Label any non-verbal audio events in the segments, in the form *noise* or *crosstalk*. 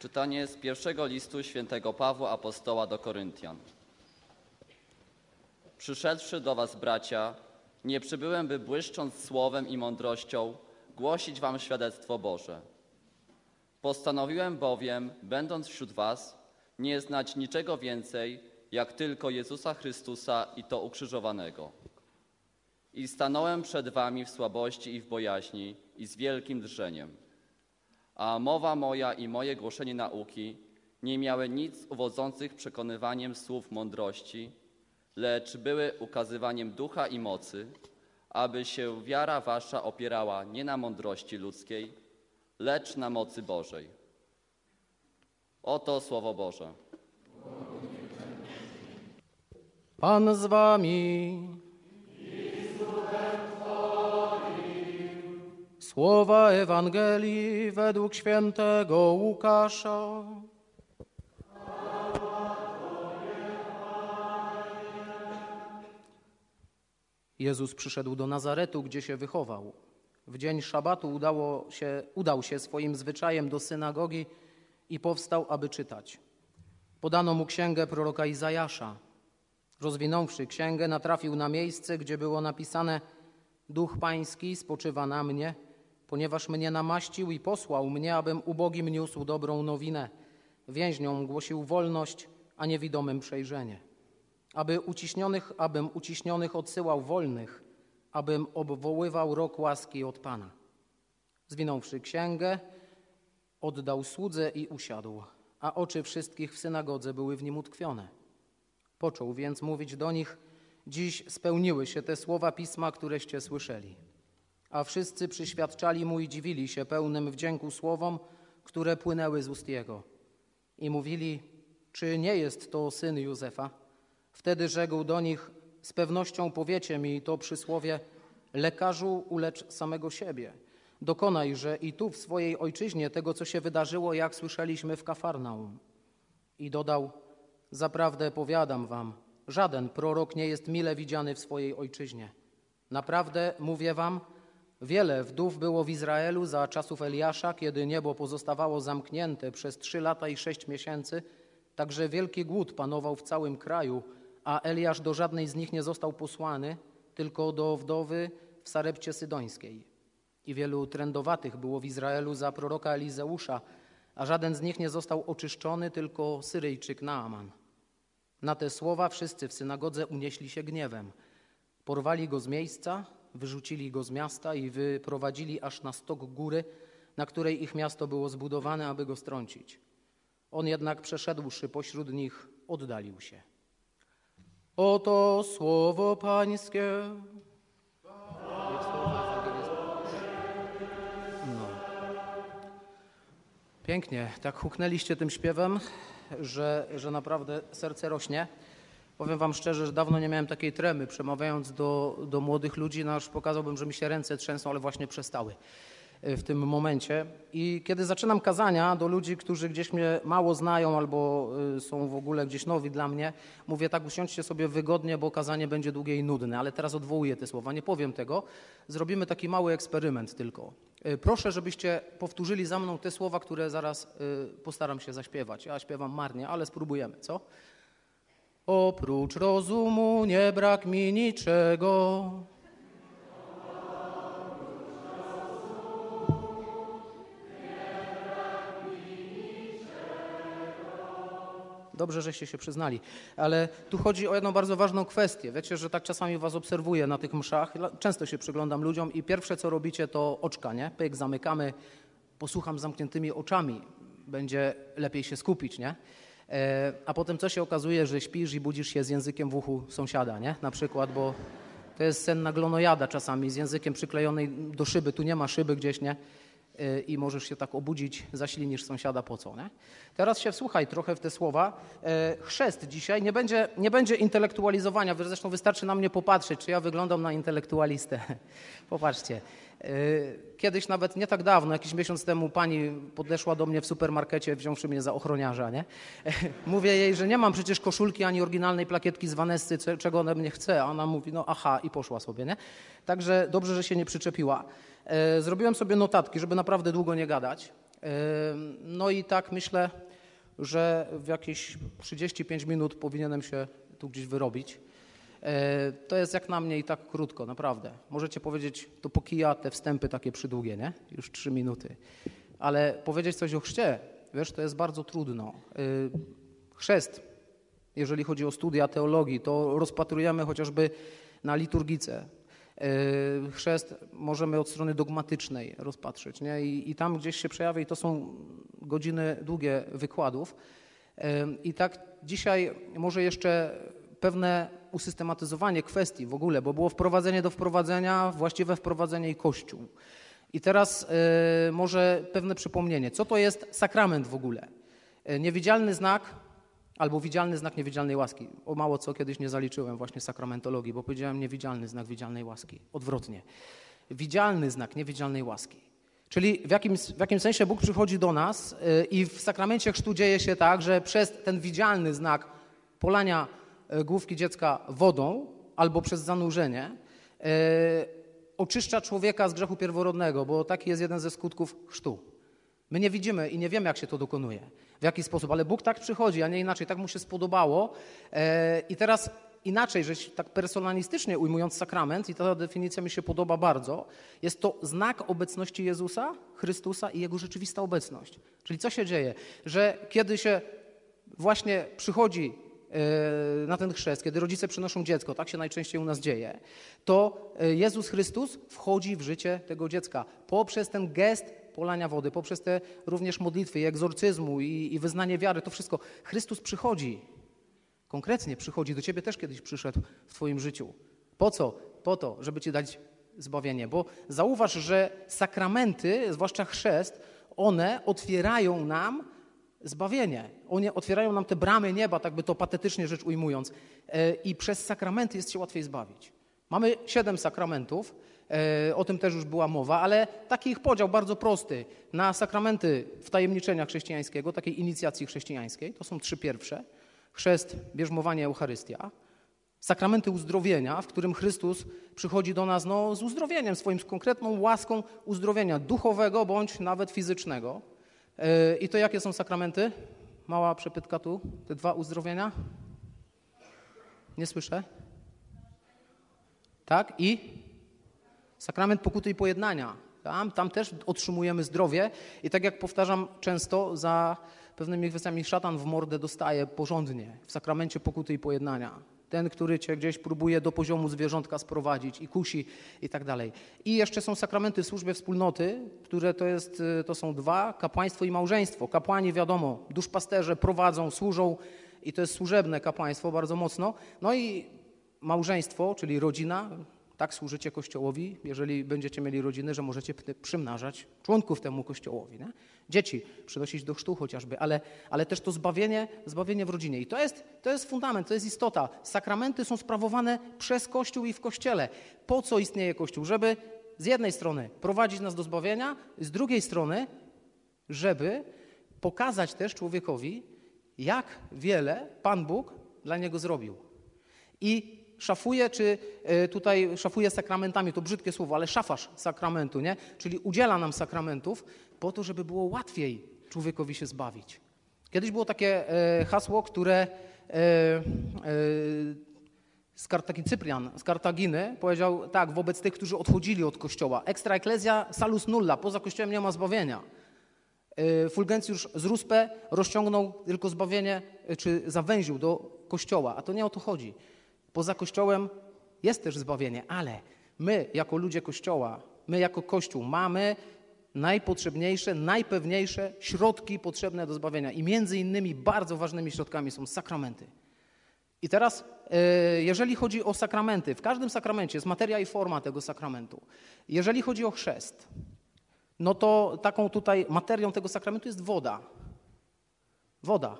Czytanie z pierwszego listu świętego Pawła Apostoła do Koryntian. Przyszedłszy do was, bracia, nie przybyłem, by błyszcząc słowem i mądrością głosić wam świadectwo Boże. Postanowiłem bowiem, będąc wśród was, nie znać niczego więcej, jak tylko Jezusa Chrystusa i to ukrzyżowanego. I stanąłem przed wami w słabości i w bojaźni i z wielkim drżeniem. A mowa moja i moje głoszenie nauki nie miały nic uwodzących przekonywaniem słów mądrości, lecz były ukazywaniem ducha i mocy, aby się wiara wasza opierała nie na mądrości ludzkiej, lecz na mocy Bożej. Oto Słowo Boże. Pan z wami. Słowa Ewangelii według świętego Łukasza. Jezus przyszedł do Nazaretu, gdzie się wychował. W dzień szabatu udało się, udał się swoim zwyczajem do synagogi i powstał, aby czytać. Podano mu księgę proroka Izajasza. Rozwinąwszy księgę, natrafił na miejsce, gdzie było napisane: Duch Pański spoczywa na mnie, ponieważ mnie namaścił i posłał mnie, abym ubogim niósł dobrą nowinę. Więźniom głosił wolność, a niewidomym przejrzenie. Aby uciśnionych, abym uciśnionych odsyłał wolnych, abym obwoływał rok łaski od Pana. Zwinąwszy księgę, oddał słudze i usiadł, a oczy wszystkich w synagodze były w nim utkwione. Począł więc mówić do nich: Dziś spełniły się te słowa pisma, któreście słyszeli. A wszyscy przyświadczali mu i dziwili się pełnym wdzięku słowom, które płynęły z ust jego. I mówili: Czy nie jest to syn Józefa? Wtedy rzekł do nich: Z pewnością powiecie mi to przysłowie: Lekarzu, ulecz samego siebie. Dokonaj, że i tu w swojej ojczyźnie tego, co się wydarzyło, jak słyszeliśmy w Kafarnaum. I dodał: Zaprawdę powiadam wam, żaden prorok nie jest mile widziany w swojej ojczyźnie. Naprawdę mówię wam, wiele wdów było w Izraelu za czasów Eliasza, kiedy niebo pozostawało zamknięte przez trzy lata i sześć miesięcy, także wielki głód panował w całym kraju, a Eliasz do żadnej z nich nie został posłany, tylko do wdowy w Sarepcie Sydońskiej. I wielu trędowatych było w Izraelu za proroka Elizeusza, a żaden z nich nie został oczyszczony, tylko Syryjczyk Naaman. Na te słowa wszyscy w synagodze unieśli się gniewem. Porwali go z miejsca, wyrzucili go z miasta i wyprowadzili aż na stok góry, na której ich miasto było zbudowane, aby go strącić. On jednak przeszedłszy pośród nich, oddalił się. Oto słowo Pańskie. No. Pięknie, tak huknęliście tym śpiewem, że, że naprawdę serce rośnie. Powiem Wam szczerze, że dawno nie miałem takiej tremy. Przemawiając do, do młodych ludzi, no aż pokazałbym, że mi się ręce trzęsą, ale właśnie przestały y, w tym momencie. I kiedy zaczynam kazania do ludzi, którzy gdzieś mnie mało znają albo y, są w ogóle gdzieś nowi dla mnie, mówię tak, usiądźcie sobie wygodnie, bo kazanie będzie długie i nudne, ale teraz odwołuję te słowa, nie powiem tego. Zrobimy taki mały eksperyment tylko. Y, Proszę, żebyście powtórzyli za mną te słowa, które zaraz postaram się zaśpiewać. Ja śpiewam marnie, ale spróbujemy, co? Oprócz rozumu nie brak mi niczego. Dobrze, żeście się przyznali, ale tu chodzi o jedną bardzo ważną kwestię. Wiecie, że tak czasami was obserwuję na tych mszach, często się przyglądam ludziom i pierwsze co robicie to oczka, nie? Pyk, zamykamy, posłucham z zamkniętymi oczami, będzie lepiej się skupić, nie? E, a potem co się okazuje, że śpisz i budzisz się z językiem w uchu sąsiada, nie? Na przykład, bo to jest sen na glonojada czasami, z językiem przyklejonej do szyby, tu nie ma szyby gdzieś, nie? E, I możesz się tak obudzić, zaślinisz sąsiada po co, nie? Teraz się wsłuchaj trochę w te słowa. E, chrzest dzisiaj nie będzie, nie będzie intelektualizowania, zresztą wystarczy na mnie popatrzeć, czy ja wyglądam na intelektualistę. *laughs* Popatrzcie. Kiedyś nawet nie tak dawno, jakiś miesiąc temu pani podeszła do mnie w supermarkecie, wziąwszy mnie za ochroniarza, nie? *laughs* Mówię jej, że nie mam przecież koszulki ani oryginalnej plakietki z Vanessy, czego ona mnie chce, a ona mówi, no aha, i poszła sobie, nie? Także dobrze, że się nie przyczepiła. Zrobiłem sobie notatki, żeby naprawdę długo nie gadać. Ym, No i tak myślę, że w jakieś 35 minut powinienem się tu gdzieś wyrobić. E, To jest jak na mnie i tak krótko, naprawdę. Możecie powiedzieć, to po kija te wstępy takie przydługie, nie? Już trzy minuty. Ale powiedzieć coś o chrzcie, wiesz, to jest bardzo trudno. Chrzest, jeżeli chodzi o studia teologii, to rozpatrujemy chociażby na liturgice. Y, Chrzest możemy od strony dogmatycznej rozpatrzeć, nie? I, I tam gdzieś się przejawia i to są godziny długie wykładów. Y, I tak dzisiaj może jeszcze pewne usystematyzowanie kwestii w ogóle, bo było wprowadzenie do wprowadzenia, właściwe wprowadzenie i Kościół. I teraz y, może pewne przypomnienie. Co to jest sakrament w ogóle? Niewidzialny znak albo widzialny znak niewidzialnej łaski. O mało co kiedyś nie zaliczyłem właśnie sakramentologii, bo powiedziałem niewidzialny znak widzialnej łaski. Odwrotnie. Widzialny znak niewidzialnej łaski. Czyli w jakim, w jakim sensie Bóg przychodzi do nas y, i w sakramencie chrztu dzieje się tak, że przez ten widzialny znak polania y, główki dziecka wodą albo przez zanurzenie y, oczyszcza człowieka z grzechu pierworodnego, bo taki jest jeden ze skutków chrztu. My nie widzimy i nie wiemy, jak się to dokonuje, w jaki sposób, ale Bóg tak przychodzi, a nie inaczej, tak mu się spodobało. E, I teraz inaczej, że tak personalistycznie ujmując sakrament, i ta definicja mi się podoba bardzo, jest to znak obecności Jezusa, Chrystusa i Jego rzeczywista obecność. Czyli co się dzieje? Że kiedy się właśnie przychodzi e, na ten chrzest, kiedy rodzice przynoszą dziecko, tak się najczęściej u nas dzieje, to e, Jezus Chrystus wchodzi w życie tego dziecka poprzez ten gest polania wody, poprzez te również modlitwy i egzorcyzmu i, i wyznanie wiary, to wszystko. Chrystus przychodzi, konkretnie przychodzi, do ciebie też kiedyś przyszedł w twoim życiu. Po co? Po to, żeby ci dać zbawienie. Bo zauważ, że sakramenty, zwłaszcza chrzest, one otwierają nam zbawienie. One otwierają nam te bramy nieba, tak by to patetycznie rzecz ujmując. E, I przez sakramenty jest się łatwiej zbawić. Mamy siedem sakramentów, o tym też już była mowa, ale taki ich podział bardzo prosty na sakramenty wtajemniczenia chrześcijańskiego, takiej inicjacji chrześcijańskiej, to są trzy pierwsze. Chrzest, bierzmowanie, Eucharystia. Sakramenty uzdrowienia, w którym Chrystus przychodzi do nas no, z uzdrowieniem, swoim z konkretną łaską uzdrowienia duchowego bądź nawet fizycznego. E, I to jakie są sakramenty? Mała przepytka tu, te dwa uzdrowienia. Nie słyszę. Tak? I sakrament pokuty i pojednania. Tam, tam też otrzymujemy zdrowie i tak jak powtarzam często, za pewnymi kwestiami szatan w mordę dostaje porządnie w sakramencie pokuty i pojednania. Ten, który cię gdzieś próbuje do poziomu zwierzątka sprowadzić i kusi i tak dalej. I jeszcze są sakramenty w służbie wspólnoty, które to, jest, y, to są dwa, kapłaństwo i małżeństwo. Kapłani wiadomo, duszpasterze prowadzą, służą i to jest służebne kapłaństwo bardzo mocno. No i małżeństwo, czyli rodzina, tak służycie Kościołowi, jeżeli będziecie mieli rodziny, że możecie przymnażać członków temu Kościołowi. Nie? Dzieci przynosić do chrztu chociażby, ale, ale też to zbawienie, zbawienie w rodzinie. I to jest, to jest fundament, to jest istota. Sakramenty są sprawowane przez Kościół i w Kościele. Po co istnieje Kościół? Żeby z jednej strony prowadzić nas do zbawienia, z drugiej strony, żeby pokazać też człowiekowi, jak wiele Pan Bóg dla niego zrobił. I szafuje, czy e, tutaj szafuje sakramentami, to brzydkie słowo, ale szafarz sakramentu, nie? Czyli udziela nam sakramentów po to, żeby było łatwiej człowiekowi się zbawić. Kiedyś było takie e, hasło, które e, z Kartagi, Cyprian z Kartaginy powiedział tak wobec tych, którzy odchodzili od Kościoła. Extra ecclesia salus nulla, poza Kościołem nie ma zbawienia. Fulgencjusz z Ruspe rozciągnął tylko zbawienie, czy zawęził do Kościoła, a to nie o to chodzi. Poza Kościołem jest też zbawienie, ale my jako ludzie Kościoła, my jako Kościół mamy najpotrzebniejsze, najpewniejsze środki potrzebne do zbawienia i między innymi bardzo ważnymi środkami są sakramenty. I teraz, e, jeżeli chodzi o sakramenty, w każdym sakramencie jest materia i forma tego sakramentu. Jeżeli chodzi o chrzest, no to taką tutaj materią tego sakramentu jest woda. Woda.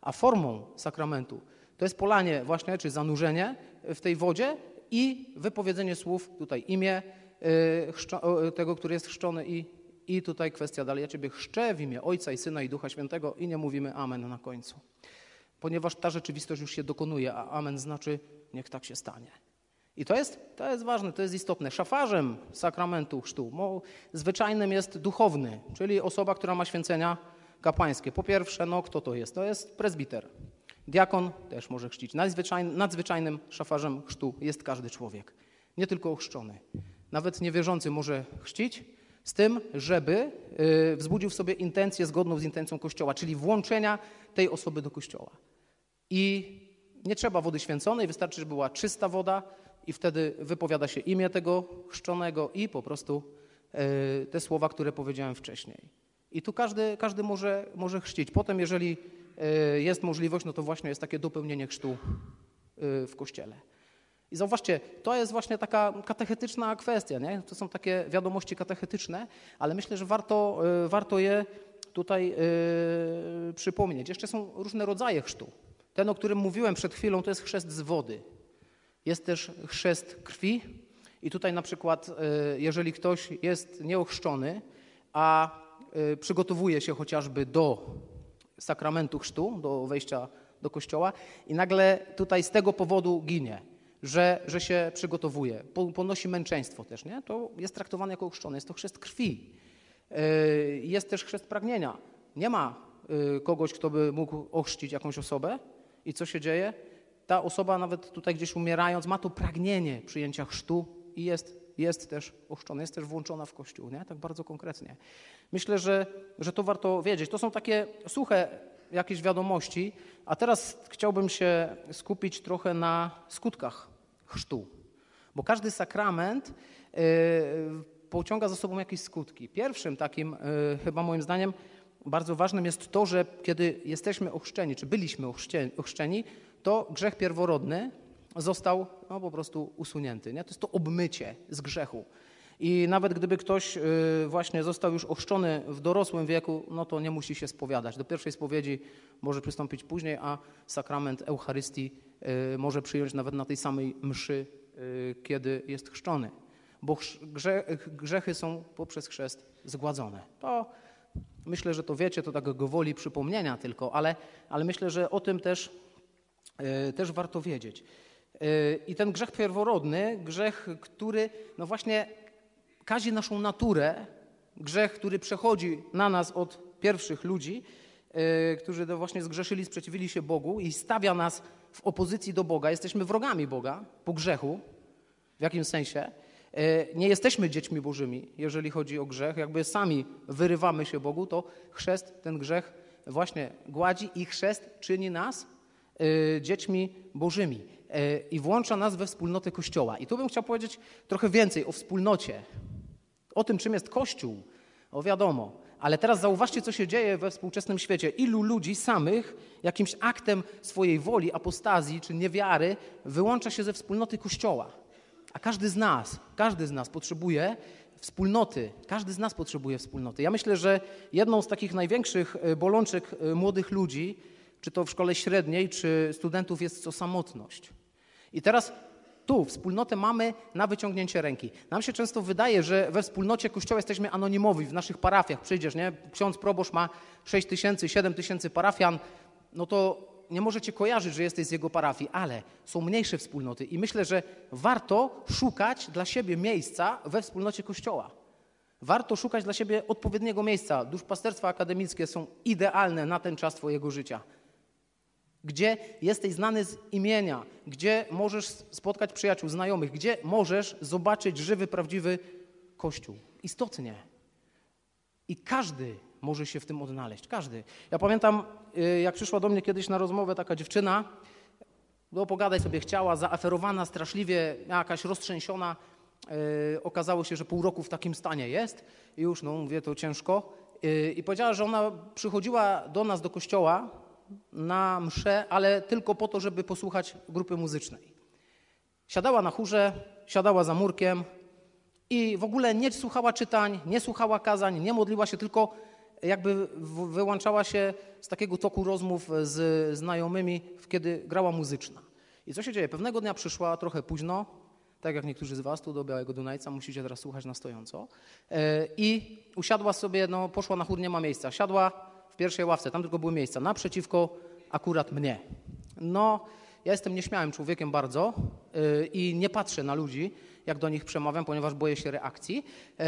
A formą sakramentu to jest polanie właśnie, czy zanurzenie w tej wodzie i wypowiedzenie słów, tutaj imię y, y, tego, który jest chrzczony i, i tutaj kwestia dalej. Ja Ciebie chrzczę w imię Ojca i Syna i Ducha Świętego i nie mówimy Amen na końcu. Ponieważ ta rzeczywistość już się dokonuje, a Amen znaczy niech tak się stanie. I to jest, to jest ważne, to jest istotne. Szafarzem sakramentu chrztu mo, zwyczajnym jest duchowny, czyli osoba, która ma święcenia kapłańskie. Po pierwsze, no kto to jest? To jest prezbiter. Diakon też może chrzcić. Nadzwyczajnym, nadzwyczajnym szafarzem chrztu jest każdy człowiek, nie tylko ochrzczony. Nawet niewierzący może chrzcić, z tym, żeby y, wzbudził w sobie intencję zgodną z intencją Kościoła, czyli włączenia tej osoby do Kościoła. I nie trzeba wody święconej, wystarczy, żeby była czysta woda i wtedy wypowiada się imię tego chrzczonego i po prostu y, te słowa, które powiedziałem wcześniej. I tu każdy, każdy może, może chrzcić. Potem, jeżeli jest możliwość, no to właśnie jest takie dopełnienie chrztu w Kościele. I zauważcie, to jest właśnie taka katechetyczna kwestia, nie? to są takie wiadomości katechetyczne, ale myślę, że warto, y, warto je tutaj przypomnieć. Jeszcze są różne rodzaje chrztu. Ten, o którym mówiłem przed chwilą, to jest chrzest z wody. Jest też chrzest krwi i tutaj na przykład, jeżeli ktoś jest nieochrzczony, a przygotowuje się chociażby do sakramentu chrztu, do wejścia do kościoła i nagle tutaj z tego powodu ginie, że, że się przygotowuje, ponosi męczeństwo też, nie? to jest traktowany jako ochrzczony. Jest to chrzest krwi. Yy, jest też chrzest pragnienia. Nie ma yy, kogoś, kto by mógł ochrzcić jakąś osobę i co się dzieje? Ta osoba nawet tutaj gdzieś umierając ma to pragnienie przyjęcia chrztu i jest, jest też ochrzczona, jest też włączona w Kościół, nie? tak bardzo konkretnie. Myślę, że, że to warto wiedzieć. To są takie suche jakieś wiadomości, a teraz chciałbym się skupić trochę na skutkach chrztu, bo każdy sakrament yy, pociąga za sobą jakieś skutki. Pierwszym takim, yy, chyba moim zdaniem, bardzo ważnym jest to, że kiedy jesteśmy ochrzczeni, czy byliśmy ochrzczeni, to grzech pierworodny został no, po prostu usunięty. Nie? To jest to obmycie z grzechu. I nawet gdyby ktoś y, właśnie został już ochrzczony w dorosłym wieku, no to nie musi się spowiadać. Do pierwszej spowiedzi może przystąpić później, a sakrament Eucharystii y, może przyjąć nawet na tej samej mszy, y, kiedy jest chrzczony. Bo grzechy są poprzez chrzest zgładzone. To myślę, że to wiecie, to tak gwoli przypomnienia tylko, ale, ale myślę, że o tym też, też warto wiedzieć. I ten grzech pierworodny, grzech, który no właśnie kazi naszą naturę, grzech, który przechodzi na nas od pierwszych ludzi, yy, którzy to właśnie zgrzeszyli, sprzeciwili się Bogu i stawia nas w opozycji do Boga. Jesteśmy wrogami Boga po grzechu, w jakim sensie. Yy, nie jesteśmy dziećmi Bożymi, jeżeli chodzi o grzech. Jakby sami wyrywamy się Bogu, to chrzest ten grzech właśnie gładzi i chrzest czyni nas yy, dziećmi Bożymi i włącza nas we wspólnotę Kościoła. I tu bym chciał powiedzieć trochę więcej o wspólnocie, o tym, czym jest Kościół, o wiadomo. Ale teraz zauważcie, co się dzieje we współczesnym świecie. Ilu ludzi samych jakimś aktem swojej woli, apostazji czy niewiary wyłącza się ze wspólnoty Kościoła. A każdy z nas, każdy z nas potrzebuje wspólnoty. Każdy z nas potrzebuje wspólnoty. Ja myślę, że jedną z takich największych e, bolączek e, młodych ludzi, czy to w szkole średniej, czy studentów, jest to samotność. I teraz tu wspólnotę mamy na wyciągnięcie ręki. Nam się często wydaje, że we wspólnocie Kościoła jesteśmy anonimowi. W naszych parafiach przyjdziesz, nie? Ksiądz proboszcz ma 6 tysięcy, 7 tysięcy parafian, no to nie możecie kojarzyć, że jesteś z jego parafii, ale są mniejsze wspólnoty i myślę, że warto szukać dla siebie miejsca we wspólnocie Kościoła. Warto szukać dla siebie odpowiedniego miejsca. Duszpasterstwa akademickie są idealne na ten czas Twojego życia gdzie jesteś znany z imienia, gdzie możesz spotkać przyjaciół, znajomych, gdzie możesz zobaczyć żywy, prawdziwy Kościół. Istotnie. I każdy może się w tym odnaleźć. Każdy. Ja pamiętam, y, jak przyszła do mnie kiedyś na rozmowę taka dziewczyna, no pogadać sobie chciała, zaaferowana straszliwie, jakaś roztrzęsiona. Yy, okazało się, że pół roku w takim stanie jest. I już, no mówię, to ciężko. Yy, I powiedziała, że ona przychodziła do nas, do kościoła, na mszę, ale tylko po to, żeby posłuchać grupy muzycznej. Siadała na chórze, siadała za murkiem i w ogóle nie słuchała czytań, nie słuchała kazań, nie modliła się, tylko jakby wyłączała się z takiego toku rozmów z znajomymi, kiedy grała muzyczna. I co się dzieje? Pewnego dnia przyszła trochę późno, tak jak niektórzy z Was tu do Białego Dunajca, musicie teraz słuchać na stojąco, e, i usiadła sobie, no poszła na chór, nie ma miejsca, siadła pierwszej ławce, tam tylko były miejsca, naprzeciwko akurat mnie. No ja jestem nieśmiałym człowiekiem bardzo yy, i nie patrzę na ludzi, jak do nich przemawiam, ponieważ boję się reakcji, yy,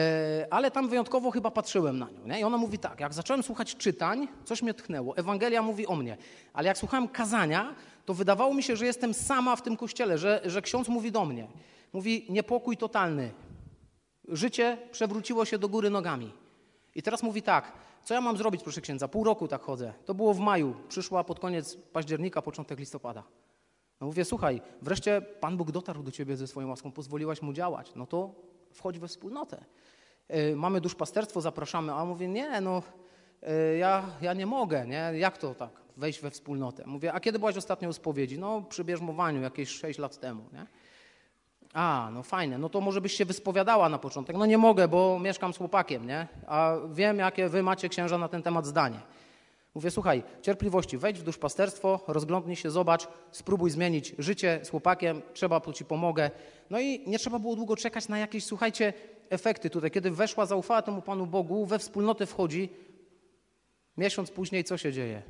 ale tam wyjątkowo chyba patrzyłem na nią. Nie? I ona mówi tak, jak zacząłem słuchać czytań, coś mnie tchnęło. Ewangelia mówi o mnie, ale jak słuchałem kazania, to wydawało mi się, że jestem sama w tym kościele, że, że ksiądz mówi do mnie. Mówi niepokój totalny. Życie przewróciło się do góry nogami. I teraz mówi tak, co ja mam zrobić, proszę księdza? Pół roku tak chodzę. To było w maju, przyszła pod koniec października, początek listopada. No mówię, słuchaj, wreszcie Pan Bóg dotarł do ciebie ze swoją łaską, pozwoliłaś mu działać, no to wchodź we wspólnotę. Yy, mamy duszpasterstwo, zapraszamy, a on mówi, nie, no yy, ja, ja nie mogę, nie, jak to tak, wejść we wspólnotę? Mówię, a kiedy byłaś ostatnio u spowiedzi? No przy bierzmowaniu, jakieś 6 lat temu, nie? A, no fajne, no to może byś się wyspowiadała na początek. No nie mogę, bo mieszkam z chłopakiem, nie? A wiem, jakie wy macie księża na ten temat zdanie. Mówię, słuchaj, cierpliwości, wejdź w duszpasterstwo, rozglądnij się, zobacz, spróbuj zmienić życie z chłopakiem, trzeba, to ci pomogę. No i nie trzeba było długo czekać na jakieś, słuchajcie, efekty tutaj. Kiedy weszła, zaufała temu Panu Bogu, we wspólnotę wchodzi, miesiąc później co się dzieje?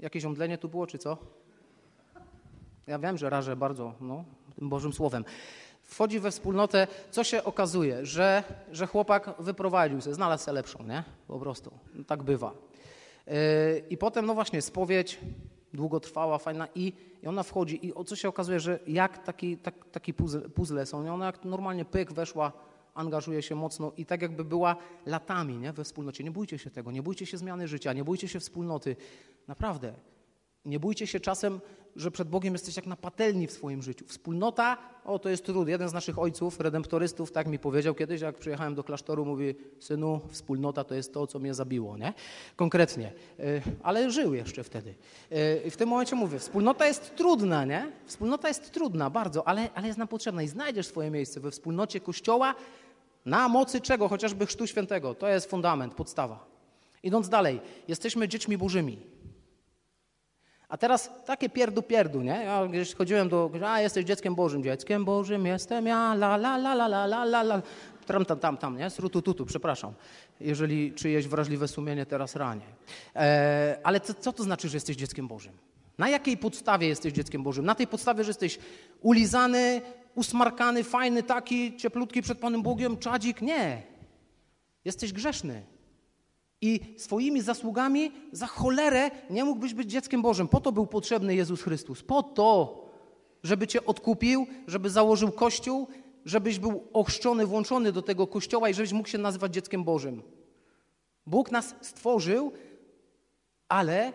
Jakieś omdlenie tu było, czy co? Ja wiem, że rażę bardzo no, Bożym Słowem. Wchodzi we wspólnotę, co się okazuje, że, że chłopak wyprowadził się, znalazł sobie lepszą, nie? Po prostu. No, tak bywa. Yy, I potem, no właśnie, spowiedź długotrwała, fajna i, i ona wchodzi i o co się okazuje, że jak taki, tak, taki puzzle, puzzle są, nie? ona jak normalnie pyk weszła, angażuje się mocno i tak jakby była latami nie? we wspólnocie. Nie bójcie się tego, nie bójcie się zmiany życia, nie bójcie się wspólnoty. Naprawdę. Nie bójcie się czasem, że przed Bogiem jesteś jak na patelni w swoim życiu. Wspólnota, o to jest trud. Jeden z naszych ojców, redemptorystów, tak mi powiedział kiedyś, jak przyjechałem do klasztoru, mówi, synu, wspólnota to jest to, co mnie zabiło, nie? Konkretnie. Y, ale żył jeszcze wtedy. Y, I w tym momencie mówię, wspólnota jest trudna, nie? Wspólnota jest trudna bardzo, ale, ale jest nam potrzebna i znajdziesz swoje miejsce we wspólnocie Kościoła na mocy czego? Chociażby Chrztu Świętego. To jest fundament, podstawa. Idąc dalej, jesteśmy dziećmi bożymi. A teraz takie pierdu pierdu, nie? Ja gdzieś chodziłem do, a jesteś dzieckiem Bożym, dzieckiem Bożym jestem ja, la la la la la la la la. Tam, tam, tam, tam, nie? Srutututu, przepraszam, jeżeli czyjeś wrażliwe sumienie teraz ranie. E, ale co, co to znaczy, że jesteś dzieckiem Bożym? Na jakiej podstawie jesteś dzieckiem Bożym? Na tej podstawie, że jesteś ulizany, usmarkany, fajny, taki, cieplutki przed Panem Bogiem, czadzik? Nie. Jesteś grzeszny. I swoimi zasługami za cholerę nie mógłbyś być dzieckiem Bożym. Po to był potrzebny Jezus Chrystus. Po to, żeby cię odkupił, żeby założył kościół, żebyś był ochrzczony, włączony do tego kościoła i żebyś mógł się nazywać dzieckiem Bożym. Bóg nas stworzył, ale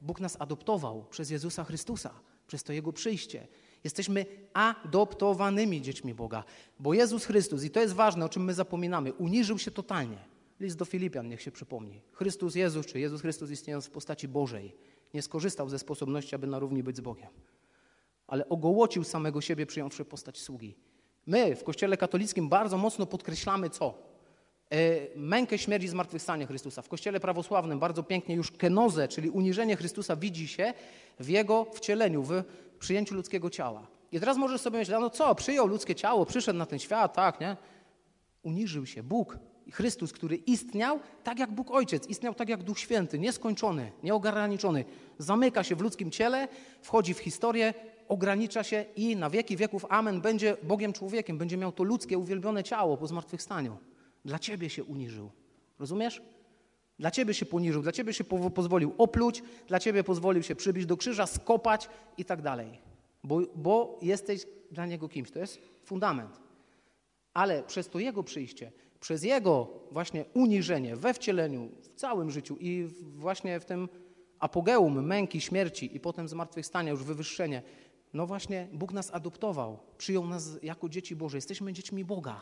Bóg nas adoptował przez Jezusa Chrystusa, przez to Jego przyjście. Jesteśmy adoptowanymi dziećmi Boga, bo Jezus Chrystus, i to jest ważne, o czym my zapominamy, uniżył się totalnie. List do Filipian niech się przypomni. Chrystus Jezus, czy Jezus Chrystus istniejąc w postaci Bożej, nie skorzystał ze sposobności, aby na równi być z Bogiem, ale ogołocił samego siebie, przyjąwszy postać sługi. My w Kościele katolickim bardzo mocno podkreślamy co? E, mękę śmierci zmartwychwstania Chrystusa. W Kościele prawosławnym bardzo pięknie już kenozę, czyli uniżenie Chrystusa widzi się w Jego wcieleniu, w przyjęciu ludzkiego ciała. I teraz możesz sobie myśleć, no co, przyjął ludzkie ciało, przyszedł na ten świat, tak, nie? Uniżył się. Bóg Chrystus, który istniał tak jak Bóg Ojciec, istniał tak jak Duch Święty, nieskończony, nieograniczony, zamyka się w ludzkim ciele, wchodzi w historię, ogranicza się i na wieki wieków, amen, będzie Bogiem człowiekiem, będzie miał to ludzkie, uwielbione ciało po zmartwychwstaniu. Dla ciebie się uniżył. Rozumiesz? Dla ciebie się poniżył, dla ciebie się po pozwolił opluć, dla ciebie pozwolił się przybić do krzyża, skopać i tak dalej. Bo, bo jesteś dla niego kimś. To jest fundament. Ale przez to jego przyjście przez Jego właśnie uniżenie we wcieleniu, w całym życiu i właśnie w tym apogeum męki, śmierci i potem zmartwychwstania, już wywyższenie, no właśnie Bóg nas adoptował, przyjął nas jako dzieci Boże. Jesteśmy dziećmi Boga.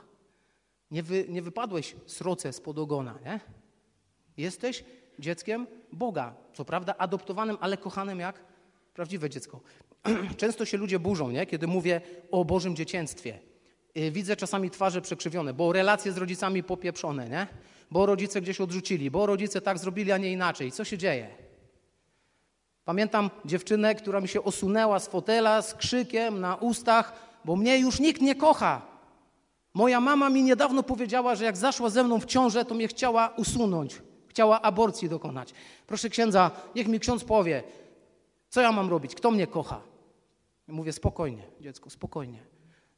Nie, wy, nie wypadłeś sroce spod ogona, nie? Jesteś dzieckiem Boga. Co prawda adoptowanym, ale kochanym jak prawdziwe dziecko. *clears throat* Często się ludzie burzą, nie? kiedy mówię o Bożym dzieciństwie. Y, widzę czasami twarze przekrzywione, bo relacje z rodzicami popieprzone, nie? Bo rodzice gdzieś odrzucili, bo rodzice tak zrobili, a nie inaczej. Co się dzieje? Pamiętam dziewczynę, która mi się osunęła z fotela z krzykiem na ustach, bo mnie już nikt nie kocha. Moja mama mi niedawno powiedziała, że jak zaszła ze mną w ciążę, to mnie chciała usunąć, chciała aborcji dokonać. Proszę księdza, niech mi ksiądz powie, co ja mam robić, kto mnie kocha. Mówię spokojnie, dziecko, spokojnie.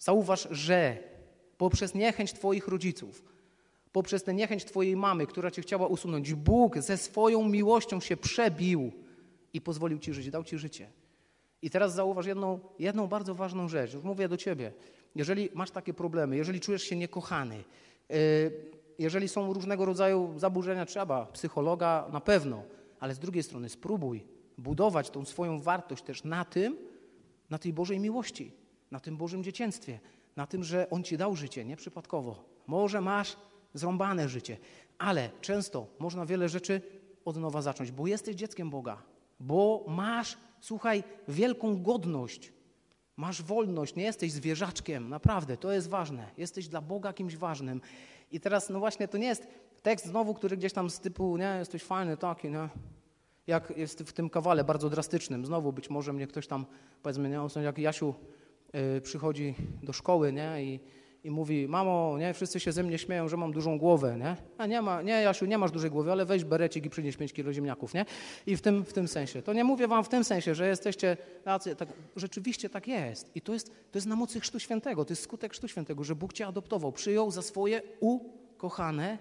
Zauważ, że poprzez niechęć Twoich rodziców, poprzez tę niechęć Twojej mamy, która Cię chciała usunąć, Bóg ze swoją miłością się przebił i pozwolił Ci żyć, dał Ci życie. I teraz zauważ jedną, jedną bardzo ważną rzecz. Już mówię do Ciebie. Jeżeli masz takie problemy, jeżeli czujesz się niekochany, yy, jeżeli są różnego rodzaju zaburzenia, trzeba psychologa na pewno, ale z drugiej strony spróbuj budować tą swoją wartość też na tym, na tej Bożej miłości, na tym Bożym dzieciństwie, na tym, że On Ci dał życie, nieprzypadkowo. Może masz zrąbane życie, ale często można wiele rzeczy od nowa zacząć, bo jesteś dzieckiem Boga, bo masz, słuchaj, wielką godność, masz wolność, nie jesteś zwierzaczkiem, naprawdę, to jest ważne. Jesteś dla Boga kimś ważnym. I teraz, no właśnie, to nie jest tekst znowu, który gdzieś tam z typu, nie, jesteś fajny, taki, nie, jak jest w tym kawale bardzo drastycznym. Znowu być może mnie ktoś tam, powiedzmy, nie, jak Jasiu przychodzi do szkoły, nie, i, i mówi, mamo, nie, wszyscy się ze mnie śmieją, że mam dużą głowę, nie? A nie ma, nie, Jasiu, nie masz dużej głowy, ale weź berecik i przynieś 5 kilo ziemniaków, nie? I w tym, w tym sensie. To nie mówię wam w tym sensie, że jesteście tacy, tak, rzeczywiście tak jest. I to jest, to jest na mocy Chrztu Świętego, to jest skutek Chrztu Świętego, że Bóg cię adoptował, przyjął za swoje ukochane,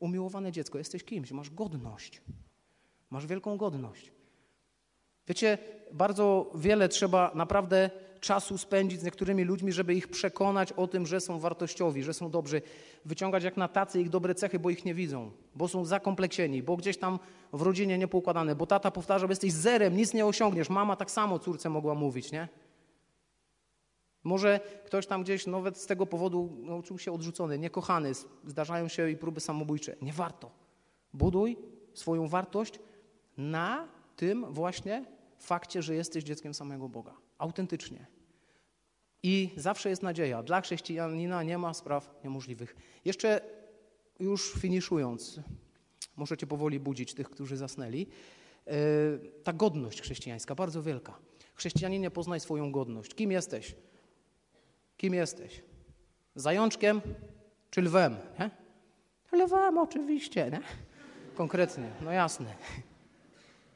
umiłowane dziecko. Jesteś kimś, masz godność. Masz wielką godność. Wiecie, bardzo wiele trzeba naprawdę czasu spędzić z niektórymi ludźmi, żeby ich przekonać o tym, że są wartościowi, że są dobrzy. Wyciągać jak na tacy ich dobre cechy, bo ich nie widzą, bo są zakompleksieni, bo gdzieś tam w rodzinie niepoukładane, bo tata powtarza, że jesteś zerem, nic nie osiągniesz. Mama tak samo córce mogła mówić, nie? Może ktoś tam gdzieś nawet z tego powodu no, czuł się odrzucony, niekochany, zdarzają się i próby samobójcze. Nie warto. Buduj swoją wartość na tym właśnie fakcie, że jesteś dzieckiem samego Boga. Autentycznie. I zawsze jest nadzieja. Dla chrześcijanina nie ma spraw niemożliwych. Jeszcze już finiszując, możecie powoli budzić tych, którzy zasnęli. E, ta godność chrześcijańska, bardzo wielka. Chrześcijaninie poznaj swoją godność. Kim jesteś? Kim jesteś? Zajączkiem czy lwem? Nie? Lwem oczywiście, nie? Konkretnie, no jasne.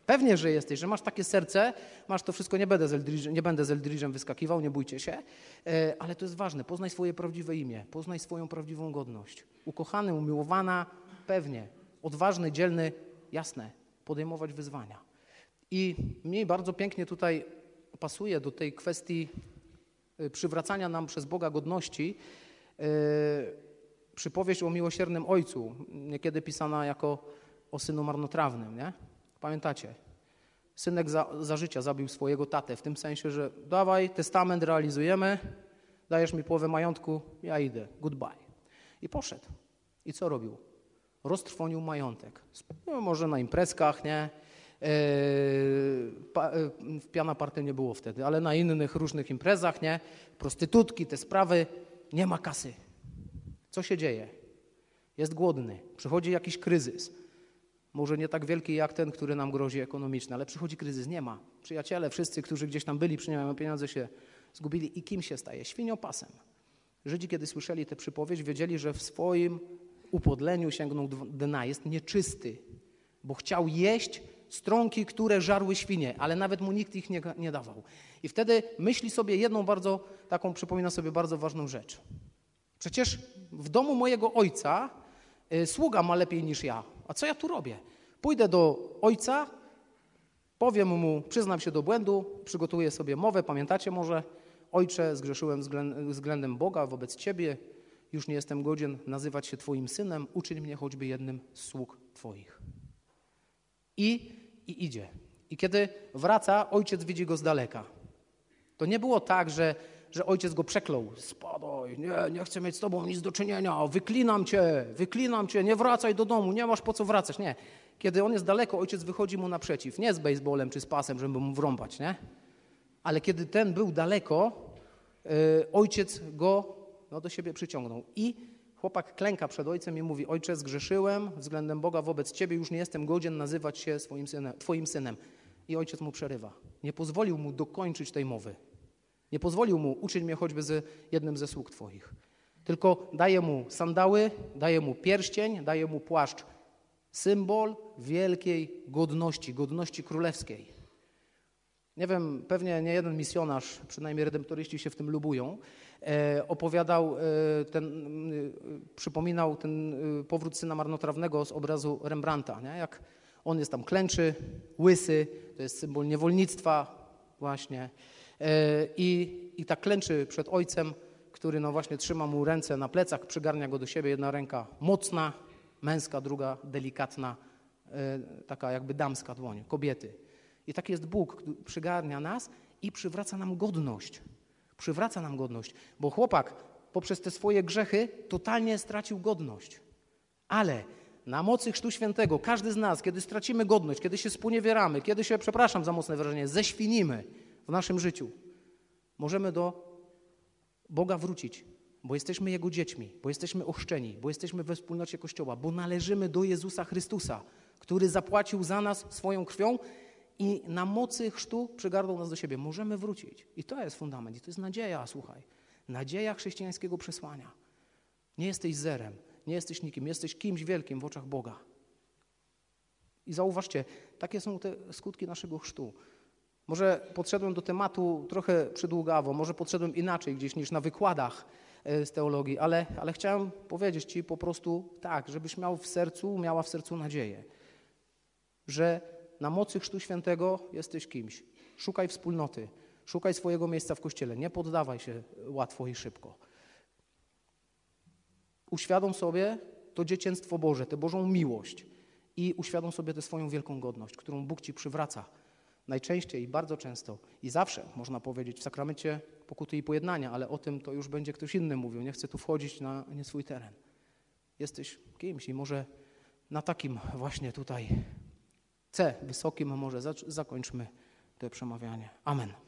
Pewnie, że jesteś, że masz takie serce, masz to wszystko, nie będę z Eldridge'em, nie będę z Eldridge'em wyskakiwał, nie bójcie się, e, ale to jest ważne, poznaj swoje prawdziwe imię, poznaj swoją prawdziwą godność. Ukochany, umiłowana, pewnie, odważny, dzielny, jasne, podejmować wyzwania. I mi bardzo pięknie tutaj pasuje do tej kwestii e, przywracania nam przez Boga godności e, przypowieść o miłosiernym ojcu, niekiedy pisana jako o synu marnotrawnym, nie? Pamiętacie? Synek za, za życia zabił swojego tatę, w tym sensie, że dawaj, testament realizujemy, dajesz mi połowę majątku, ja idę, goodbye. I poszedł. I co robił? Roztrwonił majątek. No, może na imprezkach, nie? Yy, pa, yy, piana party nie było wtedy, ale na innych różnych imprezach, nie? Prostytutki, te sprawy, nie ma kasy. Co się dzieje? Jest głodny, przychodzi jakiś kryzys może nie tak wielki jak ten, który nam grozi ekonomiczny, ale przychodzi kryzys, nie ma. Przyjaciele, wszyscy, którzy gdzieś tam byli, przyniosły pieniądze, się zgubili i kim się staje? Świniopasem. Żydzi, kiedy słyszeli tę przypowieść, wiedzieli, że w swoim upodleniu sięgnął dna, jest nieczysty, bo chciał jeść strąki, które żarły świnie, ale nawet mu nikt ich nie, nie dawał. I wtedy myśli sobie jedną bardzo, taką przypomina sobie bardzo ważną rzecz. Przecież w domu mojego ojca y, sługa ma lepiej niż ja. A co ja tu robię? Pójdę do ojca, powiem mu, przyznam się do błędu, przygotuję sobie mowę, pamiętacie może? Ojcze, zgrzeszyłem względem Boga wobec Ciebie, już nie jestem godzien nazywać się Twoim synem, uczyń mnie choćby jednym z sług Twoich. I, I idzie. I kiedy wraca, ojciec widzi go z daleka. To nie było tak, że że ojciec go przeklął. Spadaj, nie, nie chcę mieć z tobą nic do czynienia, wyklinam cię, wyklinam cię, nie wracaj do domu, nie masz po co wracać. Nie. Kiedy on jest daleko, ojciec wychodzi mu naprzeciw. Nie z baseballem czy z pasem, żeby mu wrąbać, nie? Ale kiedy ten był daleko, yy, ojciec go no, do siebie przyciągnął. I chłopak klęka przed ojcem i mówi, ojcze, zgrzeszyłem względem Boga wobec ciebie, już nie jestem godzien nazywać się swoim synem, twoim synem. I ojciec mu przerywa. Nie pozwolił mu dokończyć tej mowy. Nie pozwolił mu uczyć mnie choćby z jednym ze sług Twoich. Tylko daje mu sandały, daje mu pierścień, daje mu płaszcz. Symbol wielkiej godności, godności królewskiej. nie wiem, pewnie nie jeden misjonarz, przynajmniej redemptoryści się w tym lubują, e, opowiadał, e, ten, y, przypominał ten powrót syna marnotrawnego z obrazu Rembrandta, nie? jak on jest tam klęczy, łysy, to jest symbol niewolnictwa właśnie e, i, i tak klęczy przed ojcem, który no właśnie trzyma mu ręce na plecach, przygarnia go do siebie, jedna ręka mocna, męska, druga delikatna, e, taka jakby damska dłoń, kobiety. I tak jest Bóg, który przygarnia nas i przywraca nam godność. Przywraca nam godność, bo chłopak poprzez te swoje grzechy totalnie stracił godność. Ale na mocy Chrztu Świętego każdy z nas, kiedy stracimy godność, kiedy się sponiewieramy, kiedy się, przepraszam za mocne wyrażenie, ześwinimy w naszym życiu, możemy do Boga wrócić, bo jesteśmy Jego dziećmi, bo jesteśmy ochrzczeni, bo jesteśmy we wspólnocie Kościoła, bo należymy do Jezusa Chrystusa, który zapłacił za nas swoją krwią i na mocy chrztu przygarnął nas do siebie. Możemy wrócić. I to jest fundament, i to jest nadzieja, słuchaj. Nadzieja chrześcijańskiego przesłania. Nie jesteś zerem, nie jesteś nikim, jesteś kimś wielkim w oczach Boga. I zauważcie, takie są te skutki naszego chrztu. Może podszedłem do tematu trochę przydługawo, może podszedłem inaczej gdzieś niż na wykładach e, z teologii, ale, ale chciałem powiedzieć Ci po prostu tak, żebyś miał w sercu, miała w sercu nadzieję, że na mocy Chrztu Świętego jesteś kimś. Szukaj wspólnoty, szukaj swojego miejsca w Kościele, nie poddawaj się łatwo i szybko. Uświadom sobie to dzieciństwo Boże, tę Bożą miłość i uświadom sobie tę swoją wielką godność, którą Bóg Ci przywraca najczęściej i bardzo często i zawsze, można powiedzieć, w sakramencie pokuty i pojednania, ale o tym to już będzie ktoś inny mówił. Nie chcę tu wchodzić na nie swój teren. Jesteś kimś i może na takim właśnie tutaj C wysokim może zakończmy to przemawianie. Amen.